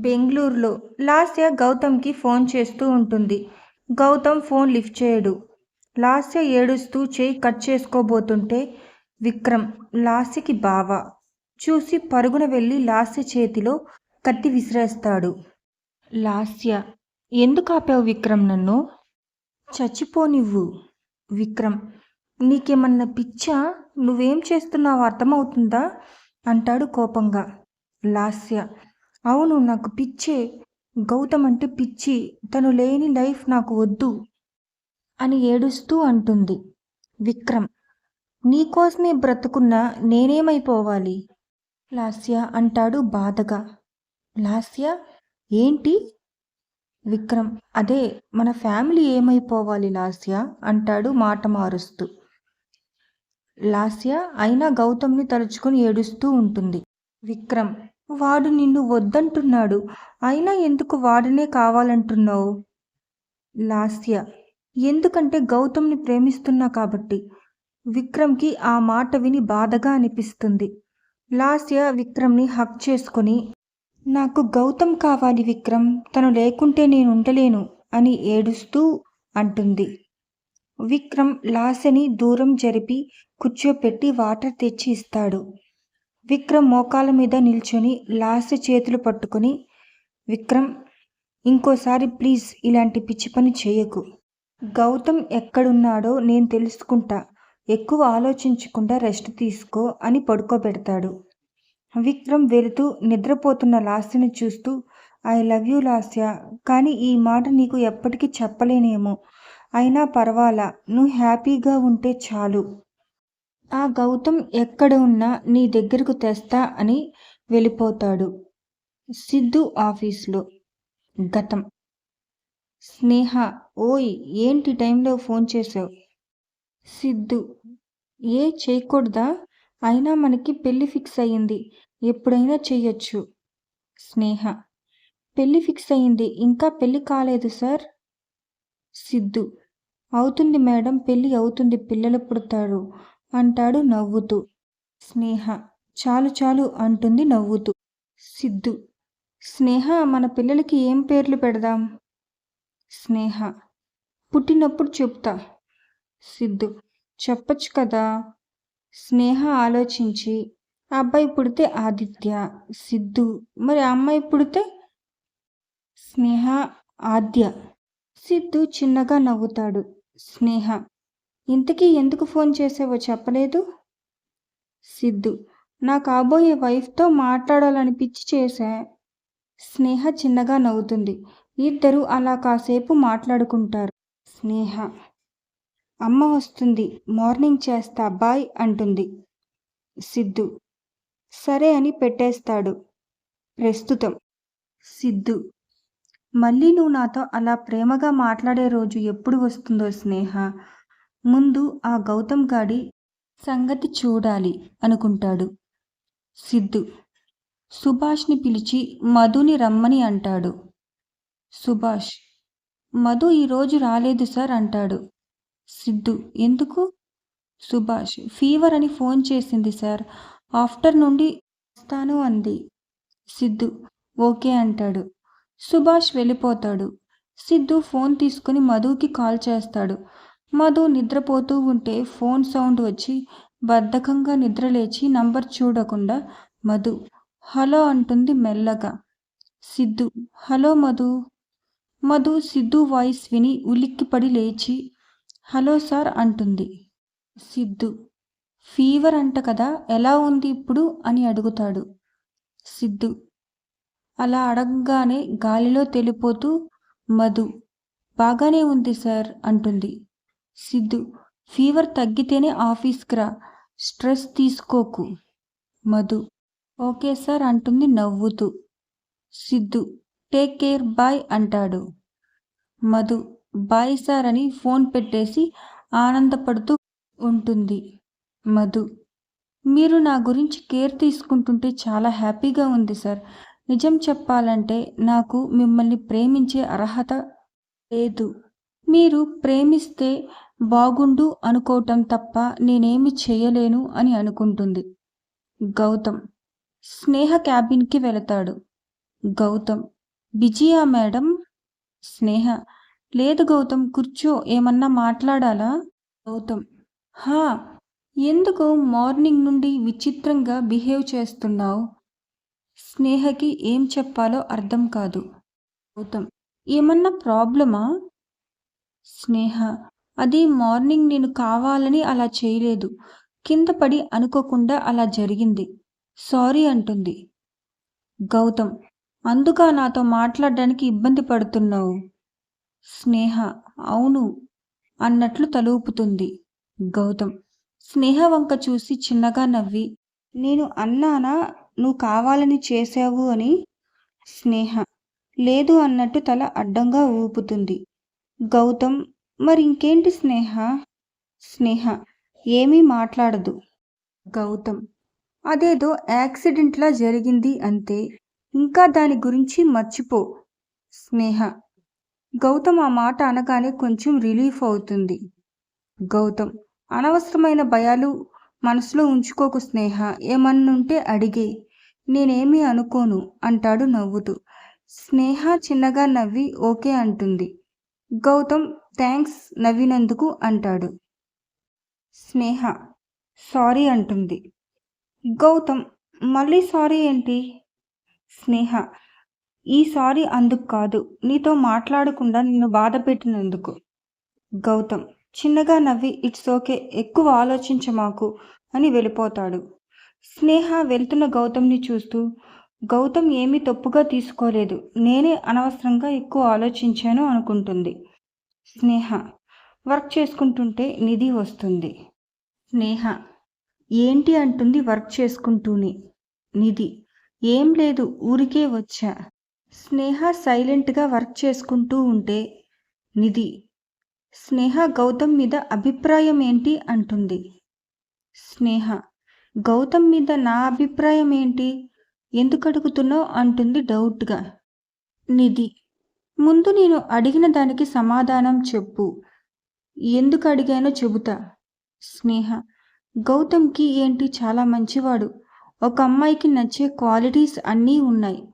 బెంగళూరులో లాస్య గౌతమ్కి ఫోన్ చేస్తూ ఉంటుంది. గౌతమ్ ఫోన్ లిఫ్ట్ చేయడు. లాస్య ఏడుస్తూ చేయి కట్ చేసుకోబోతుంటే విక్రమ్ లాస్యకి బావ. చూసి పరుగున వెళ్ళి లాస్య చేతిలో కత్తి విసిరేస్తాడు. లాస్య ఎందుకు ఆపావు విక్రమ్ నన్ను? చచ్చిపోనివ్వు. విక్రమ్ నీకేమన్నా పిచ్చా? నువ్వేం చేస్తున్నావు అర్థమవుతుందా? అంటాడు కోపంగా. లాస్య అవును నాకు పిచ్చే గౌతమ్ అంటే పిచ్చి తను లేని లైఫ్ నాకు వద్దు అని ఏడుస్తూ అంటుంది విక్రమ్. నీకోసమే బ్రతుకున్నా నేనేమైపోవాలి? లాస్య అంటాడు బాధగా. లాస్య ఏంటి? విక్రమ్ అదే మన ఫ్యామిలీ ఏమైపోవాలి లాస్య? అంటాడు మాట మారుస్తూ. లాస్య అయినా గౌతమ్ని తలుచుకొని ఏడుస్తూ ఉంటుంది. విక్రమ్ వాడు నిన్ను వద్దంటున్నాడు. అయినా ఎందుకు వాడనే కావాలంటున్నావు? లాస్య ఎందుకంటే గౌతమ్ని ప్రేమిస్తున్నా కాబట్టి. విక్రమ్కి ఆ మాట విని బాధగా అనిపిస్తుంది. లాస్య విక్రమ్ని హక్ చేసుకొని నాకు గౌతమ్ కావాలి విక్రమ్ తను లేకుంటే నేను ఉండలేను అని ఏడుస్తూ అంటుంది. విక్రమ్ లాస్యని దూరం జరిపి కూర్చోపెట్టి వాటర్ తెచ్చి ఇస్తాడు. విక్రమ్ మోకాల మీద నిల్చొని లాస్ట్ చేతులు పట్టుకొని విక్రమ్ ఇంకోసారి ప్లీజ్ ఇలాంటి పిచ్చి పని చేయకు. గౌతమ్ ఎక్కడున్నాడో నేను తెలుసుకుంటా. ఎక్కువ ఆలోచించకుండా రెస్ట్ తీసుకో అని పడుకోబెడతాడు. విక్రమ్ వెళుతూ నిద్రపోతున్న లాస్యను చూస్తూ ఐ లవ్ యూ లాస్య కానీ ఈ మాట నీకు ఎప్పటికీ చెప్పలేనేమో. అయినా పర్వాలా నువ్వు హ్యాపీగా ఉంటే చాలు. ఆ గౌతమ్ ఎక్కడ ఉన్నా నీ దగ్గరకు తెస్తా అని వెళ్ళిపోతాడు. సిద్ధు ఆఫీస్లో. గతం. స్నేహ ఓయ్ ఏంటి టైంలో ఫోన్ చేసావు? సిద్ధు. ఏ చేయకూడదా? అయినా మనకి పెళ్ళి ఫిక్స్ అయ్యింది. ఎప్పుడైనా చెయ్యొచ్చు. స్నేహ. పెళ్ళి ఫిక్స్ అయ్యింది. ఇంకా పెళ్ళి కాలేదు సార్? సిద్ధు. అవుతుంది మేడం పెళ్ళి అవుతుంది. పిల్లలు పుడతారు. అంటాడు నవ్వుతూ. స్నేహ చాలు చాలు అంటుంది నవ్వుతూ. సిద్ధు స్నేహ మన పిల్లలకి ఏం పేర్లు పెడదాం? స్నేహ పుట్టినప్పుడు చెప్తా. సిద్ధు చెప్పొచ్చు కదా? స్నేహ ఆలోచించి అబ్బాయి పుడితే ఆదిత్య సిద్ధు మరి అమ్మాయి పుడితే? స్నేహ ఆద్య. సిద్ధు చిన్నగా నవ్వుతాడు. స్నేహ ఇంతకీ ఎందుకు ఫోన్ చేసావో చెప్పలేదు? సిద్ధు నా కాబోయే వైఫ్తో మాట్లాడాలనిపించి చేశా. స్నేహ చిన్నగా నవ్వుతుంది. ఇద్దరు అలా కాసేపు మాట్లాడుకుంటారు. స్నేహ అమ్మ వస్తుంది. మార్నింగ్ చేస్తా బాయ్ అంటుంది. సిద్ధు సరే అని పెట్టేస్తాడు. ప్రస్తుతం. సిద్ధు మళ్ళీ నువ్వు నాతో అలా ప్రేమగా మాట్లాడే రోజు ఎప్పుడు వస్తుందో స్నేహ ముందు ఆ గౌతమ్ గాడి సంగతి చూడాలి అనుకుంటాడు. సిద్ధు సుభాష్ని పిలిచి మధుని రమ్మని అంటాడు. సుభాష్ మధు ఈరోజు రాలేదు సార్ అంటాడు. సిద్ధు ఎందుకు? సుభాష్ ఫీవర్ అని ఫోన్ చేసింది సార్. ఆఫ్టర్ నుండి వస్తాను అంది. సిద్ధు ఓకే అంటాడు. సుభాష్ వెళ్ళిపోతాడు. సిద్ధు ఫోన్ తీసుకుని మధుకి కాల్ చేస్తాడు. మధు నిద్రపోతూ ఉంటే ఫోన్ సౌండ్ వచ్చి బద్ధకంగా నిద్రలేచి నంబర్ చూడకుండా మధు హలో అంటుంది మెల్లగా. సిద్ధు హలో మధు. మధు సిద్ధు వాయిస్ విని ఉలిక్కిపడి లేచి హలో సార్ అంటుంది. సిద్ధు ఫీవర్ అంట కదా ఎలా ఉంది ఇప్పుడు? అని అడుగుతాడు. సిద్ధు అలా అడగగానే గాలిలో తెలిపోతూ మధు బాగానే ఉంది సార్ అంటుంది. సిద్ధు. ఫీవర్ తగ్గితేనే ఆఫీస్కి రా. స్ట్రెస్ తీసుకోకు. మధు. ఓకే సార్ అంటుంది నవ్వుతూ. సిద్ధు. టేక్ కేర్ బాయ్ అంటాడు. మధు. బాయ్ సార్ అని ఫోన్ పెట్టేసి ఆనందపడుతూ ఉంటుంది. మధు. మీరు నా గురించి కేర్ తీసుకుంటుంటే చాలా హ్యాపీగా ఉంది సార్. నిజం చెప్పాలంటే నాకు మిమ్మల్ని ప్రేమించే అర్హత లేదు. మీరు ప్రేమిస్తే బాగుండు అనుకోవటం తప్ప నేనేమి చేయలేను అని అనుకుంటుంది. గౌతమ్ స్నేహ క్యాబిన్కి వెళతాడు. గౌతమ్ బిజీయా మేడం? స్నేహ లేదు గౌతమ్ కూర్చో ఏమన్నా మాట్లాడాలా? గౌతమ్ హా ఎందుకు మార్నింగ్ నుండి విచిత్రంగా బిహేవ్ చేస్తున్నావు? స్నేహకి ఏం చెప్పాలో అర్థం కాదు. గౌతమ్ ఏమన్నా ప్రాబ్లమా? స్నేహ అది మార్నింగ్ నేను కావాలని అలా చేయలేదు. కింద పడి అనుకోకుండా అలా జరిగింది. సారీ అంటుంది. గౌతమ్ అందుక నాతో మాట్లాడడానికి ఇబ్బంది పడుతున్నావు? స్నేహ అవును అన్నట్లు తలూపుతుంది. గౌతమ్ స్నేహ వంక చూసి చిన్నగా నవ్వి నేను అన్నానా నువ్వు కావాలని చేశావు అని? స్నేహ లేదు అన్నట్టు తల అడ్డంగా ఊపుతుంది. గౌతమ్ మరి ఇంకేంటి స్నేహ? స్నేహ ఏమీ మాట్లాడదు. గౌతమ్ అదేదో యాక్సిడెంట్లా జరిగింది అంతే. ఇంకా దాని గురించి మర్చిపో. స్నేహ గౌతమ్ ఆ మాట అనగానే కొంచెం రిలీఫ్ అవుతుంది. గౌతమ్ అనవసరమైన భయాలు మనసులో ఉంచుకోకు స్నేహ ఏమన్నుంటే అడిగే. నేనేమీ అనుకోను అంటాడు నవ్వుతూ. స్నేహ చిన్నగా నవ్వి ఓకే అంటుంది. గౌతమ్ థ్యాంక్స్ నవ్వినందుకు అంటాడు. స్నేహ సారీ అంటుంది. గౌతమ్ మళ్ళీ సారీ ఏంటి? స్నేహ ఈ సారీ అందుకు కాదు నీతో మాట్లాడకుండా నిన్ను బాధ పెట్టినందుకు. గౌతమ్ చిన్నగా నవ్వి ఇట్స్ ఓకే ఎక్కువ ఆలోచించమాకు అని వెళ్ళిపోతాడు. స్నేహ వెళ్తున్న గౌతమ్ని చూస్తూ గౌతమ్ ఏమీ తప్పుగా తీసుకోలేదు నేనే అనవసరంగా ఎక్కువ ఆలోచించాను అనుకుంటుంది. స్నేహ వర్క్ చేసుకుంటుంటే నిధి వస్తుంది. స్నేహ ఏంటి అంటుంది వర్క్ చేసుకుంటూనే. నిధి ఏం లేదు ఊరికే వచ్చా. స్నేహ సైలెంట్గా వర్క్ చేసుకుంటూ ఉంటే నిధి స్నేహ గౌతమ్ మీద అభిప్రాయం ఏంటి అంటుంది. స్నేహ గౌతమ్ మీద నా అభిప్రాయం ఏంటి? ఎందుకు అడుగుతున్నావు? అంటుంది డౌట్గా. నిధి ముందు నేను అడిగిన దానికి సమాధానం చెప్పు. ఎందుకు అడిగానో చెబుతా. స్నేహ గౌతమ్కి ఏంటి చాలా మంచివాడు. ఒక అమ్మాయికి నచ్చే క్వాలిటీస్ అన్నీ ఉన్నాయి.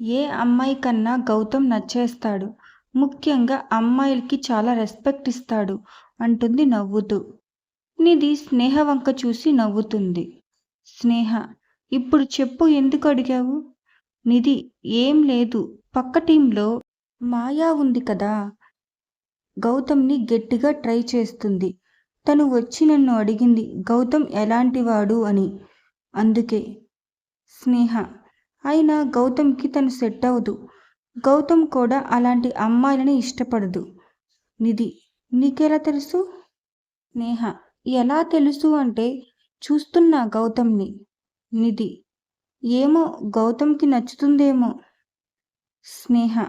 ఏ అమ్మాయి కన్నా గౌతమ్ నచ్చేస్తాడు. ముఖ్యంగా అమ్మాయిలకి చాలా రెస్పెక్ట్ ఇస్తాడు అంటుంది నవ్వుతూ. నిధి స్నేహ వంక చూసి నవ్వుతుంది. స్నేహ ఇప్పుడు చెప్పు ఎందుకు అడిగావు? నిధి ఏం లేదు. పక్క టీంలో మాయా ఉంది కదా. గౌతమ్ని గట్టిగా ట్రై చేస్తుంది. తను వచ్చి నన్ను అడిగింది గౌతమ్ ఎలాంటివాడు అని? అందుకే స్నేహ అయినా గౌతమ్కి తను సెట్ అవ్వదు. గౌతమ్ కూడా అలాంటి అమ్మాయిలని ఇష్టపడదు. నిధి నీకెలా తెలుసు? స్నేహ ఎలా తెలుసు అంటే చూస్తున్నా గౌతమ్ని. నిధి ఏమో గౌతమ్కి నచ్చుతుందేమో. స్నేహ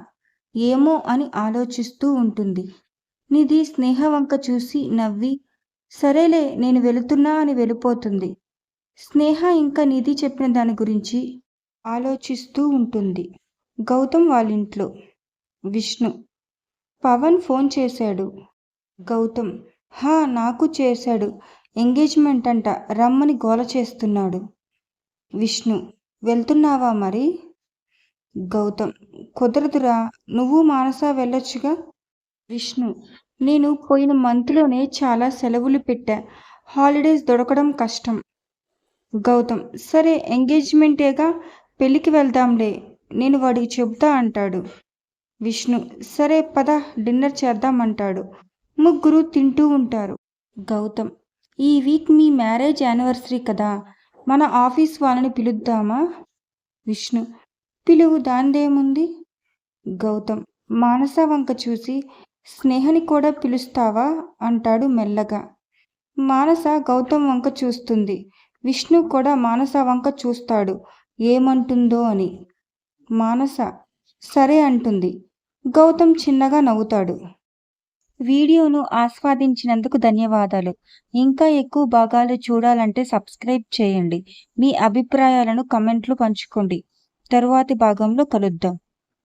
ఏమో అని ఆలోచిస్తూ ఉంటుంది. నిధి స్నేహ వంక చూసి నవ్వి సరేలే నేను వెళుతున్నా అని వెళ్ళిపోతుంది. స్నేహ ఇంకా నిధి చెప్పిన దాని గురించి ఆలోచిస్తూ ఉంటుంది. గౌతమ్ వాళ్ళింట్లో విష్ణు. పవన్ ఫోన్ చేశాడు. గౌతమ్. హా నాకు చేశాడు. ఎంగేజ్మెంట్ అంట రమ్మని గోల చేస్తున్నాడు. విష్ణు. వెళ్తున్నావా మరి? గౌతమ్. కుదరదురా నువ్వు మానస వెళ్ళొచ్చుగా? విష్ణు నేను పోయిన మంత్లోనే చాలా సెలవులు పెట్టా. హాలిడేస్ దొరకడం కష్టం. గౌతమ్ సరే ఎంగేజ్మెంటేగా పెళ్ళికి వెళ్దాంలే నేను వాడికి చెబుతా అంటాడు. విష్ణు సరే పద డిన్నర్ చేద్దామంటాడు. ముగ్గురు తింటూ ఉంటారు. గౌతమ్ ఈ వీక్ మీ మ్యారేజ్ యానివర్సరీ కదా మన ఆఫీస్ వాళ్ళని పిలుద్దామా? విష్ణు పిలువు దాందేముంది గౌతమ్. మానస వంక చూసి స్నేహని కూడా పిలుస్తావా? అంటాడు మెల్లగా. మానస గౌతమ్ వంక చూస్తుంది. విష్ణు కూడా మానస వంక చూస్తాడు. ఏమంటుందో అని. మానస సరే అంటుంది. గౌతమ్ చిన్నగా నవ్వుతాడు. వీడియోను ఆస్వాదించినందుకు ధన్యవాదాలు. ఇంకా ఎక్కువ భాగాలు చూడాలంటే సబ్స్క్రైబ్ చేయండి. మీ అభిప్రాయాలను కమెంట్లు పంచుకోండి. తరువాతి భాగంలో కలుద్దాం.